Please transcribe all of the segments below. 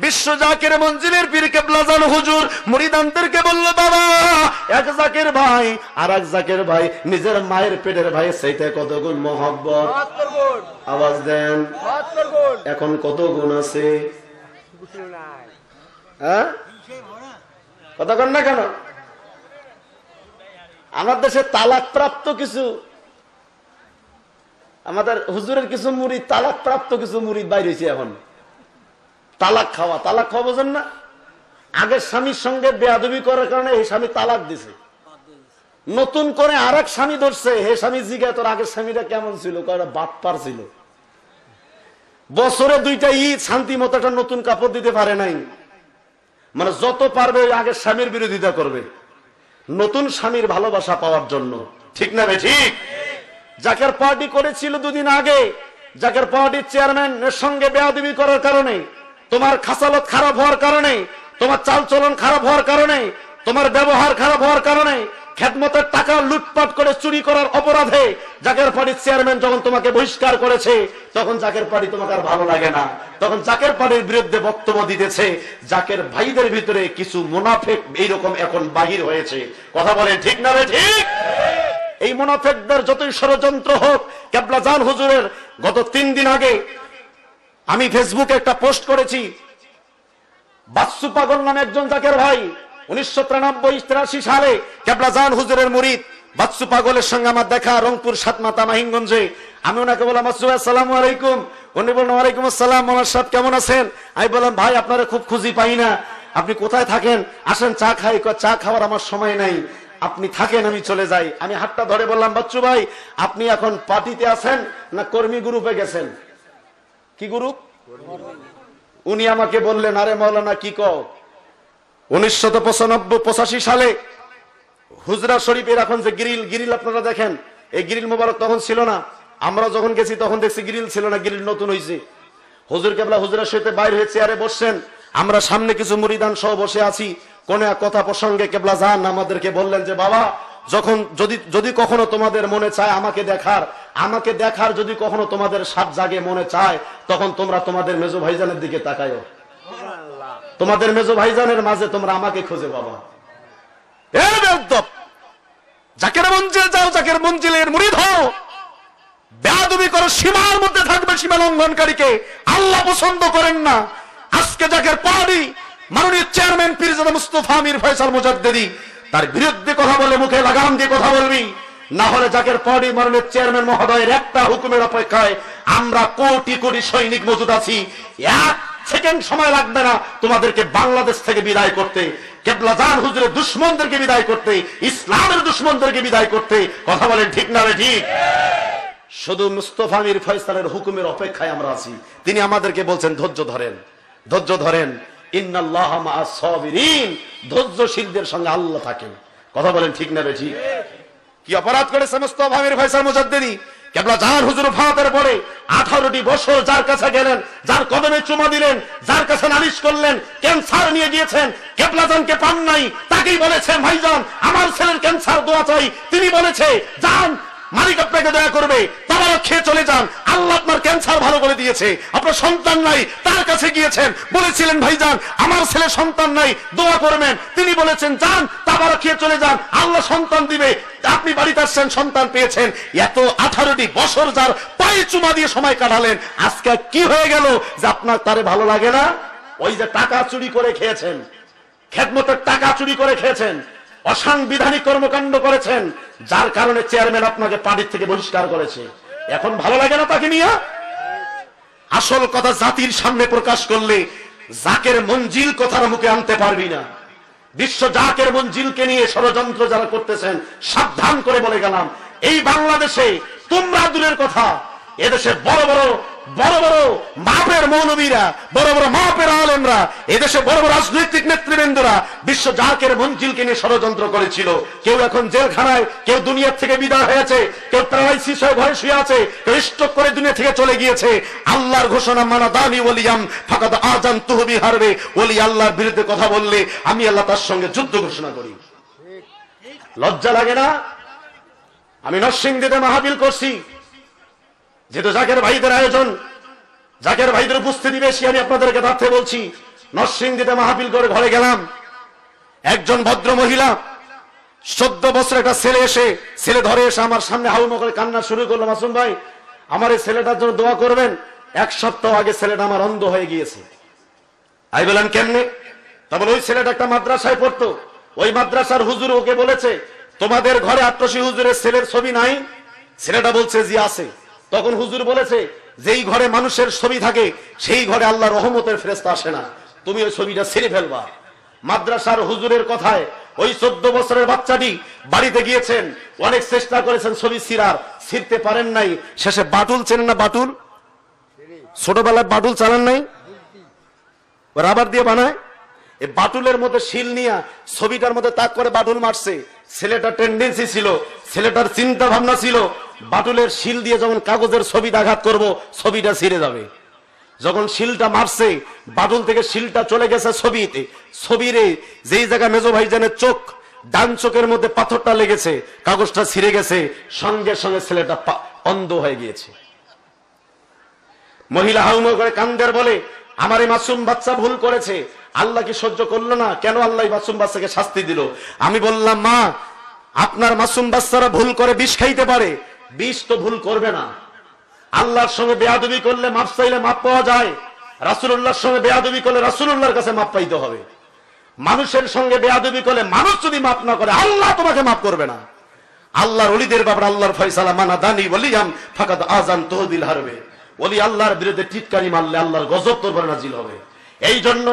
বিশ্ব জাকের মঞ্জিলের পীর কেবলাজান হুজুর মুরিদানদেরকে বলল বাবা এক জাকের ভাই আর এক জাকের ভাই নিজের মায়ের পেটের ভাই সেইটা কত গুণ মহব্বত। আওয়াজ দেন। এখন কত গুণ আছে? হ্যাঁ? কথা না কেন? আমার দেশে তালাক প্রাপ্ত কিছু আমাদের হুজুরের কিছু মুড়ি তালাক প্রাপ্ত কিছু মুড়ি বাইরেছে এখন। তালাক খাওয়া তালাক খাওয়া বোঝেন না? আগের স্বামীর সঙ্গে বেয়াদবি করার কারণে এই স্বামী তালাক দিছে। নতুন করে আর এক স্বামী ধরছে, হে স্বামী জিজ্ঞাসা তোর আগের স্বামীটা কেমন ছিল? কয়টা বাটপার ছিল। বছরে দুইটা ঈদ, শান্তি মতো একটা নতুন কাপড় দিতে পারে নাই। মানে যত পারবে আগের স্বামীর বিরোধিতা করবে। নতুন স্বামীর ভালোবাসা পাওয়ার জন্য। ঠিক না রে ঠিক? জাকের পার্টি করেছিল দুদিন আগে জাকের পার্টির চেয়ারম্যানের সঙ্গে বেয়াদবি করার কারণে তোমার খাসালত খারাপ হওয়ার কারণে, তোমার চালচলন খারাপ হওয়ার কারণে, তোমার ব্যবহার খারাপ হওয়ার কারণে খেদমতের টাকা লুটপাট করে চুরি করার অপরাধে জাকের পার্টির চেয়ারম্যান যখন তোমাকে বহিষ্কার করেছে, তখন জাকের পার্টি তোমাকে আর ভালো লাগে না। তখন জাকের পার্টির বিরুদ্ধে বক্তব্য দিতেছে, জাকের ভাইদের ভিতরে কিছু মুনাফেক এইরকম এখন বাহির হয়েছে। কথা বলেন ঠিক না রে ঠিক? এই মুনাফেকদের যতই ষড়যন্ত্র হোক, কেবলা জান হুজুরের গত তিন দিন আগে আমি ফেসবুকে একটা পোস্ট করেছি। বাচ্চু পাগল নামে একজন জাকের ভাই, উনিশশো তিরানব্বই, তিরাশি সালে কেবলা জান হুজুরের মুরিদ বাচ্চু পাগলের সঙ্গে আমার দেখা, রংপুর সাতমাতা মাহিমগঞ্জে। আমি ওনাকে বললাম বাচ্চু ভাই আসসালামু আলাইকুম। উনি বললেন, ওয়ালাইকুম আসসালাম মোলার সাহেব কেমন আছেন? আমি বললাম, ভাই, আপনারা খুব খুঁজি পাই না। আপনি কোথায় থাকেন? আসেন, চা খাই চা খাওয়ার আমার সময় নাই। আপনি থাকেন, আমি চলে যাই। আমি হাতটা ধরে বললাম, বাচ্চু ভাই, আপনি এখন পার্টিতে আছেন না কর্মী গ্রুপে গেছেন? কি গ্রুপ উনি আমাকে বললেন, আরে মৌলানা, কি কও? উনিশশো পঁচাশি সালে হুজরা শরীফের এখন যে গ্রিল গ্রিল আপনারা দেখেন, এই গ্রিল মোবারক তখন ছিল না। আমরা যখন গেছি, তখন দেখছি গ্রিল ছিল না, গ্রিল নতুন হয়েছে হুজুর কেবলা হুজুরের সহিত বাইরে হয়েছে আরে বসছেন। আমরা সামনে কিছু মুরিদান সহ বসে আছি। কোন এক কথা প্রসঙ্গে কেবলা যান, আমাদেরকে বললেন যে, বাবা যখন যদি যদি কখনো তোমাদের মনে চায় আমাকে দেখার আমাকে দেখার যদি কখনো তোমাদের সাত জাগে মনে চায়, তখন তোমরা তোমাদের মেজো ভাইজানের দিকে তাকায়ো তোমাদের মেজো ভাইজানের মাঝে তোমরা আমাকে খুঁজে পাবা। জাকের মঞ্জিল যাও জাকের মঞ্জিলের করো, সীমার মধ্যে থাকবে সীমা লঙ্ঘনকারীকে। আল্লাহ পছন্দ করেন না। আজকে জাকের পাহাড়ি মাননীয় চেয়ারম্যান পীরজাদা মুস্তফা আমির ফয়সাল মুজাদ্দেদি তার বিরুদ্ধে কথা বলে মুখে লাগাম দিয়ে কথা বলবি। না হলে জাকের পাহাড়ি মাননীয় চেয়ারম্যান মহোদয়ের একটা হুকুমের অপেক্ষায় আমরা কোটি কোটি সৈনিক মজুদ আছি। এক সেকেন্ড সময় লাগবে না তোমাদেরকে বাংলাদেশ থেকে বিদায় করতে। কেবলা জান হুজুরের দুশ্মনদেরকে বিদায় করতে, ইসলামের দুশ্মনদেরকে বিদায় করতে। কথা বলেন ঠিক না ঠিক? শুধু মুস্তফা আমির ফয়সালের হুকুমের অপেক্ষায় আমরা আছি। তিনি আমাদেরকে বলছেন, ধৈর্য ধরেন ধৈর্য ধরেন। ধৈর্যশীলদের সঙ্গে আল্লাহ থাকেন। কথা বলেন ঠিক না ঠিক কি অপরাধ আমির ফয়সাল মুজাদ্দিদি? কেবলা জাহান হুজুর ভাতের পরে আঠারোটি বছর যার কাছে গেলেন, যার কদমে চুমা দিলেন, যার কাছে নালিশ করলেন, ক্যান্সার নিয়ে গিয়েছেন, কেবলা জানকে পান নাই, তাকেই বলেছেন ভাইজান আমার ছেলের ক্যান্সার দোয়া চাই। তিনি বলেছে যান মালিক আপনাকে দয়া করবে। তারা খেয়ে চলে যান। আল্লাহ আপনার ক্যান্সার ভালো করে দিয়েছে। আপনার সন্তান নাই, তার কাছে গিয়েছেন। বলেছিলেন, ভাইজান, আমার ছেলে সন্তান নাই, দোয়া করবেন। তিনি বলেছেন, যান তাবারা খেয়ে চলে যান। আল্লাহ সন্তান দিবে। আপনি বাড়িতে আসছেন, সন্তান পেয়েছেন। এত আঠারোটি বছর যার পায়ে চুমা দিয়ে সময় কাটালেন। আজকে কি হয়ে গেল যে আপনার তারে ভালো লাগে না? ওই যে টাকা চুরি করে খেয়েছেন। খেদমতের টাকা চুরি করে খেয়েছেন। অসাংবিধানিক কর্মকাণ্ড করেছেন, যার কারণে চেয়ারম্যান আপনাকে পার্টির থেকে বহিষ্কার করেছে। এখন ভালো লাগে না তাকে নিয়ে? আসল কথা জাতির সামনে প্রকাশ করলে জাকের মঞ্জিল কথার মুখে আনতে পারবি না। বিশ্ব জাকের মঞ্জিলকে নিয়ে ষড়যন্ত্র যারা করতেছেন, সাবধান করে বলে গেলাম, এই বাংলাদেশে তোমরা দূরের কথা এদেশে বড় বড় বড় বড় মাপের মৌলবীরা বড় বড় মাপের আলমরা এদেশে বড় বড় রাজনৈতিক নেতৃবৃন্দরা বিশ্ব জাকের মঞ্জিলকে নিয়ে ষড়যন্ত্র করেছিল। কেউ এখন জেলখানায় কেউ দুনিয়ার থেকে বিদায় হয়েছে কেউ প্যারালাইসিস হয়ে ঘরে শুয়ে আছে কেউ স্ট্রোক করে দুনিয়া থেকে চলে গিয়েছে। আল্লাহর ঘোষণা মানা দানি ওলিয়াম ফাকাদ আজান তুহবি হারবে। ওলি আল্লাহর বিরুদ্ধে কথা বললে আমি আল্লাহ তার সঙ্গে যুদ্ধ ঘোষণা করি। লজ্জা লাগে না? আমি নরসিংদীতে মাহাবিল করছি। যেহেতু জাকের ভাইদের আয়োজন, জাকের ভাইদের উপস্থিতি বেশি, আমি আপনাদেরকে তাথে বলছি, নরসিংদীতে মাহফিল করে ঘরে গেলাম। একজন ভদ্র মহিলা, চোদ্দ বছর একটা ছেলে এসে, ছেলে ধরে এসে আমার সামনে হাউমা করে কান্না শুরু করল, মাসুম ভাই, আমার এই ছেলেটার জন্য দোয়া করবেন, এক সপ্তাহ আগে ছেলেটা আমার অন্ধ হয়ে গিয়েছে। আমি বললাম কেমনে? তারপর ওই ছেলেটা একটা মাদ্রাসায় পড়তো, ওই মাদ্রাসার হুজুর ওকে বলেছে, তোমাদের ঘরে আট্রসী হুজুরের ছেলের ছবি নাই? ছেলেটা বলছে, জি, আছে। তখন হুজুর বলেছে, যেই ঘরে মানুষের ছবি থাকে, সেই ঘরে আল্লাহ রহমতের ফেরেস্তা আসে না। তুমি ওই ছবিটা ছেড়ে ফেলবা। মাদ্রাসার হুজুরের কথায় ওই চোদ্দ বছরের বাচ্চাটি বাড়িতে গিয়েছেন, অনেক চেষ্টা করেছেন ছবি সিরার ছিঁড়তে পারেন নাই। শেষে বাটুল চেনেন না বাটুল? ছোটবেলায় বাটুল চালান নাই? রাবার দিয়ে বানায়? এই বাটুলের মধ্যে শিল নিয়ে ছবিটার মধ্যে তাক করে বাটুল মারছে। ছেলেটার টেন্ডেন্সি ছিল, ছেলেটার চিন্তা ভাবনা ছিল, বাটুলের শিল দিয়ে যখন কাগজের ছবিটা আঘাত করব, ছবিটা ছিঁড়ে যাবে। যখন শিলটা মারছে, বাটুল থেকে শিলটা চলে গেছে ছবিতে। ছবিরে যেই জায়গা মেজো ভাইজানের চোখ, ডান চোখের মধ্যে পাথরটা লেগেছে, কাগজটা ছিঁড়ে গেছে, সঙ্গে সঙ্গে ছেলেটা অন্ধ হয়ে গিয়েছে। মহিলা হাউমা করে কান্দের বলে, আমার এই মাসুম বাচ্চা ভুল করেছে আল্লাহ কি সহ্য করল না, কেন আল্লাহ মাসুম বাচ্চাকে শাস্তি দিল? আমি বললাম, মা, আপনার মাসুম বাচ্চারা ভুল করে বিষ খাইতে পারে। বিষ তো ভুল করবে না। আল্লাহর সঙ্গে বেয়াদবি করলে মাপ চাইলে মাপ পাওয়া যায়। রাসুল্লাহর সঙ্গে বেয়াদবি করলে রাসুল্লাহর কাছে মাপ পাইতে হবে। মানুষের সঙ্গে বেয়াদবি করলে মানুষ যদি মাপ না করে, আল্লাহ তোমাকে মাফ করবে না। আল্লাহর অলিদের ব্যাপারে আল্লাহর ফয়সালা, মানা দানি বলিয়াম ফাকাত আজান তহদিল হারবে। ওলি আল্লাহর বিরুদ্ধে টিটকারি মারলে আল্লাহর গজব তোর নাজিল হবে। এই জন্য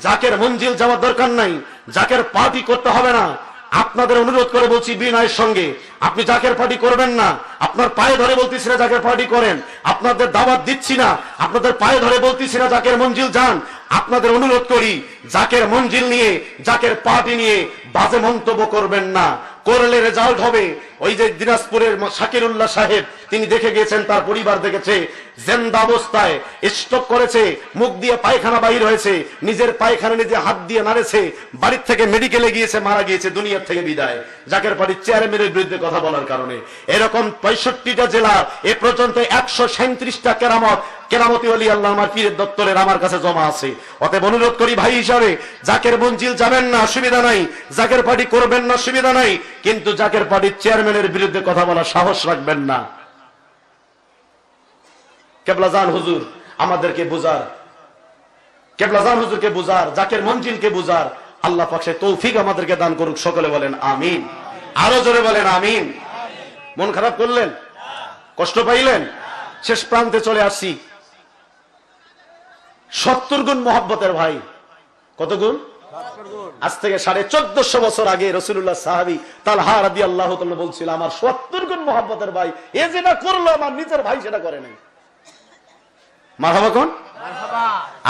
জাকের মঞ্জিল যাওয়ার দরকার নাই। জাকের পার্টি করতে হবে না। আপনাদের অনুরোধ করে বলছি বিনয়ের সঙ্গে, আপনি জাকের পার্টি করবেন না। আপনার পায়ে ধরে বলতেছি না জাকের পার্টি করেন। আপনাদের দাওয়াত দিচ্ছি না। আপনাদের পায়ে ধরে বলতেছি না জাকের মঞ্জিল যান। আপনাদের অনুরোধ করি, জাকের মঞ্জিল নিয়ে, জাকের পার্টি নিয়ে বাজে মন্তব্য করবেন না। করলে রেজাল্ট হবে। ওই যে দিনাজপুরের শাকিরুল্লাহ সাহেব, তিনি দেখে গিয়েছেন, তার পরিবার দেখেছে। জেন্দা অবস্থায় স্টক করেছে, মুখ দিয়ে পায়খানা বাহির হয়েছে, নিজের পায়খানা নিজে হাত দিয়ে নাড়েছে, বাড়ির থেকে মেডিকেলে গিয়েছে, মারা গিয়েছে, দুনিয়ার থেকে বিদায়। জাকের পার্টির চেয়ারম্যানের বিরুদ্ধে কথা বলার কারণে। এরকম পঁয়ষট্টিটা জেলা, এ পর্যন্ত একশো সাঁত্রিশটা কেরামত, কেরামতি অলি আল্লাহ আমার পীরের দপ্তরের আমার কাছে জমা আছে। অতএব অনুরোধ করি ভাই হিসাবে জাকের মঞ্জিল যাবেন না, অসুবিধা নাই। জাকের পার্টি করবেন না, অসুবিধা নাই। কিন্তু জাকের পার্টির চেয়ারম্যানের বিরুদ্ধে কথা বলার সাহস রাখবেন না। কেবলাজান হুজুর, আমাদেরকে বুঝার। কেবলাজান হুজুরকে বুঝার, জাকের মঞ্জিলকে বুঝার। আল্লাহ পাকসে তৌফিক আমাদেরকে দান করুক, সকলে বলেন আমিন। আরও জোরে বলেন আমিন। মন খারাপ করলেন? কষ্ট পাইলেন? শেষ প্রান্তে চলে আসছি। সত্তর গুণ মহব্বতের ভাই। কত গুণ? আজ থেকে সাড়ে চোদ্দশো বছর আগে রসুল্লাহ সাহাবি তাল হারাদি আল্লাহ বলছিল, আমার সত্তর গুণ মহব্বতের ভাই, এ যেটা করল, আমার নিজের ভাই সেটা করে নাই। মার হবা কোন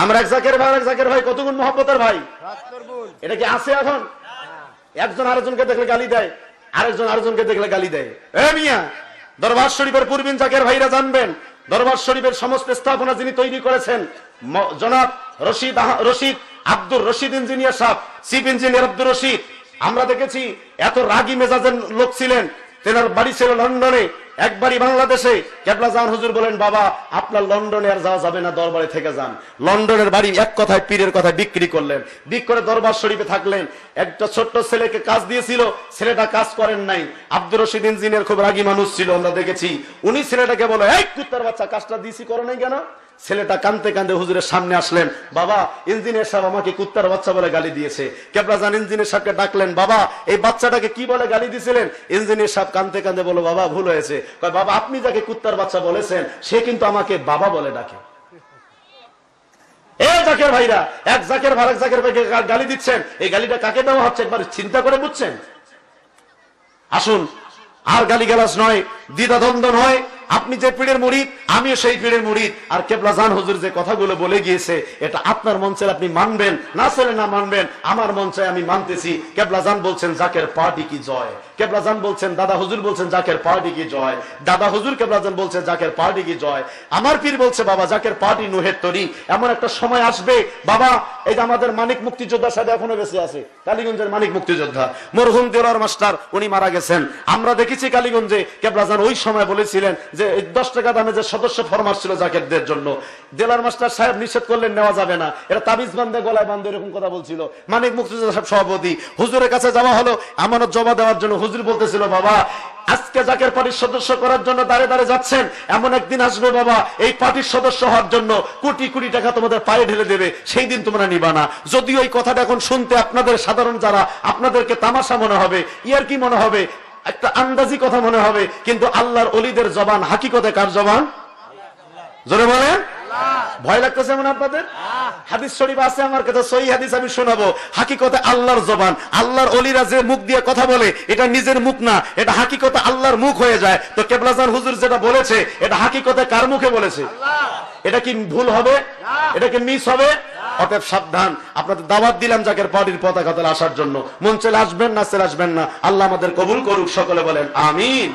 আমরা এক জাকের ভাই এক জাকের ভাই কত মহব্বতের ভাই? এটা কি আছে এখন? একজন আরেকজনকে দেখলে গালি দেয় আরেকজন আরেকজনকে দেখলে গালি দেয়। এ মিয়া দরবার শরীফের পূর্বিন জাকের ভাইরা জানবেন দরবার শরীফের সমস্ত স্থাপনা যিনি তৈরি করেছেন জনাব রশিদ রশিদ আব্দুর রশিদ ইঞ্জিনিয়ার সাহেব চিফ ইঞ্জিনিয়ার আব্দুর রশিদ। আমরা দেখেছি এত রাগী মেজাজের লোক ছিলেন তেনার বাড়ি ছিল লন্ডনে একবারই বাংলাদেশে। কেবলা জান হুজুর বলেন, বাবা, আপনার লন্ডনে আর যাওয়া যাবে না, দরবারে থেকে যান। লন্ডনের বাড়ি এক কথায়, পীরের কথা বিক্রি করলেন। বিক্রি করে দরবার শরীফে থাকলেন। একটা ছোট্ট ছেলেকে কাজ দিয়েছিল, ছেলেটা কাজ করেন নাই। আব্দুর রশিদ ইঞ্জিনিয়ার খুব রাগী মানুষ ছিল, আমরা দেখেছি। উনি ছেলেটাকে বলে, এই কুত্তার বাচ্চা, কাজটা দিয়েছি করো নাই কেন? ছেলেটা কানতে কানতে হুজুরের সামনে আসলেন, বাবা ইঞ্জিনিয়ার সাহেব আমাকে কুত্তার বাচ্চা বলে গালি দিয়েছে। কেবলা জান ইঞ্জিনিয়ার সাহেবকে ডাকলেন, বাবা, এই বাচ্চাটাকে কি বলে গালি দিয়েছিলেন ইঞ্জিনিয়ার সাহেব কানতে কানতে বলো বাবা, ভুল হয়েছে। বাবা, আপনি যাকে কুত্তার বাচ্চা বলেছেন, সে কিন্তু আমাকে বাবা বলে ডাকে। এ জাকের গালি দিচ্ছেন। এই গালিটা কাকে দেওয়া হচ্ছে, একবার চিন্তা করে বুঝছেন? আসুন, আর গালি গালাস নয়, দ্বিধাদ্বন্দ্ব নয় আপনি যে পীড়ের মুড়িদ আমিও সেই পীড়ের মুড়িদ আর কেবলা জান হুজুর যে কথাগুলো বলে গিয়েছে, এটা আপনার মঞ্চে আপনি মানবেন, না ছেলে না মানবেন, আমার মঞ্চে আমি মানতেছি। কেবলা জান বলছেন, জাকের পার্টি কি জয়? কেবলা জান বলছেন, দাদা বলছেন, জাকের পার্টি কি জয়? দাদা হুজুর কেবলা জান বলছেন জাকের পার্টি কি জয়? আমার পীর বলছে, বাবা, জাকের পার্টি নুহের তরি। এমন একটা সময় আসবে, বাবা, এই যে আমাদের মানিক মুক্তিযোদ্ধা সাহেব এখনও বেঁচে আছে, কালীগঞ্জের মানিক মুক্তিযোদ্ধা। মরহুম দেওয়ার মাস্টার, উনি মারা গেছেন। আমরা দেখেছি কালীগঞ্জে কেবলাজান ওই সময় বলেছিলেন যে এই দশ টাকা দামে যে সদস্য ফরমাস ছিল জাকেরদের জন্য দেলার মাস্টার সাহেব নিষেধ করলেন, নেওয়া যাবে না। এটা তাবিজ বান্ধে, গলায় বান্ধে এরকম কথা বলছিল। মানিক মুক্তিযোদ্ধা সাহেব সভাপতি, হুজুরের কাছে যাওয়া হলো, আমানত জমা দেওয়ার জন্য হুজুর বলতেছিল, বাবা, আজকে জাকের পার্টির সদস্য করার জন্য দাঁড়ে দাঁড়ে যাচ্ছেন, এমন একদিন আসবে, বাবা, এই পার্টির সদস্য হওয়ার জন্য কোটি কোটি টাকা তোমাদের পায়ে ঢেলে দেবে, সেই দিন তোমরা নিবা না। যদিও এই কথাটা এখন শুনতে আপনাদের সাধারণ যারা, আপনাদেরকে তামাশা মনে হবে, ইয়ার কি মনে হবে? একটা আন্দাজি কথা মনে হবে, কিন্তু আল্লাহর অলিদের জবান হাকিকতে কার জবান? জোরে বলেন। ভয় লাগতেছে মনে আপনাদের? হাদিস শরীফ আছে আমার কাছে, সহি হাদিস আমি শোনাবো। হাকিকতে আল্লাহর জবান। আল্লাহর অলিরা যে মুখ দিয়ে কথা বলে, এটা নিজের মুখ না, এটা হাকিকতে আল্লাহর মুখ হয়ে যায়। তো কেবলাজান হুজুর যেটা বলেছে, এটা হাকিকতে কার মুখে বলেছে? এটা কি ভুল হবে? এটা কি মিস হবে? অতএব সাবধান। আপনাদের দাওয়াত দিলাম জাকের পার্টির পতাকা আসার জন্য। মঞ্চে আসবেন না আসবেন না। আল্লাহ আমাদের কবুল করুক, সকলে বলেন, আমিন।